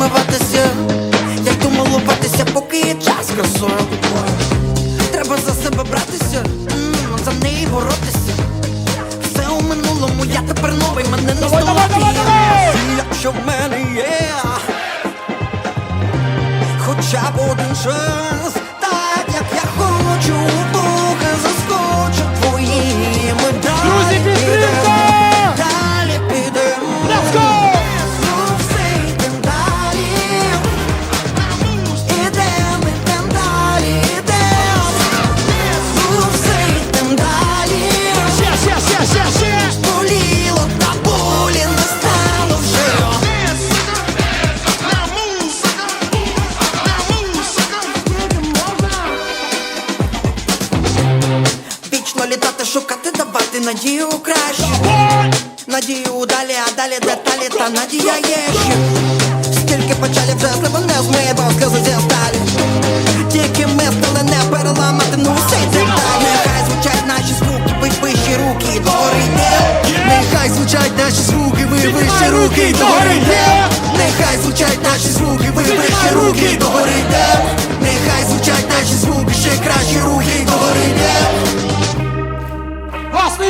намиватися, як думав лупатися, поки є час красою. Треба за себе братися, за неї боротися. Все у минулому, я тепер новий, мене не здолати. Якщо в мене є хоча б один шанс, так як я хочу, Вічно літати, шукати, давати надію краще. Надію далі, а далі деталі, та надія є ще. Стільки печалі вже слива не змиє, бо сльози зі сталі. Тільки ми стали не переламати, ну все йде далі. Нехай звучать наші звуки, ви вищі руки, догори йде. Нехай звучать наші звуки, ви вищі руки, догори йде. Нехай звучать наші звуки, ви вищі руки, догори йде. Нехай звучать наші звуки, ще кращі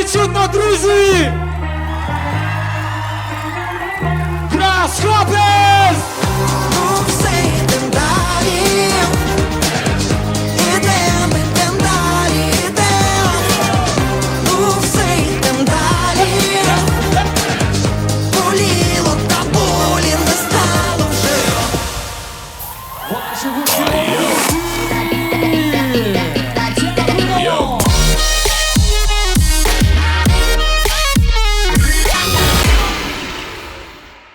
Вас не чутно, друзі! Grasshoppers! Ну, все йдем далі. Ідем, ідем далі, ідем. Ну, все йдем далі. Боліло та болі не стало вже. Живуть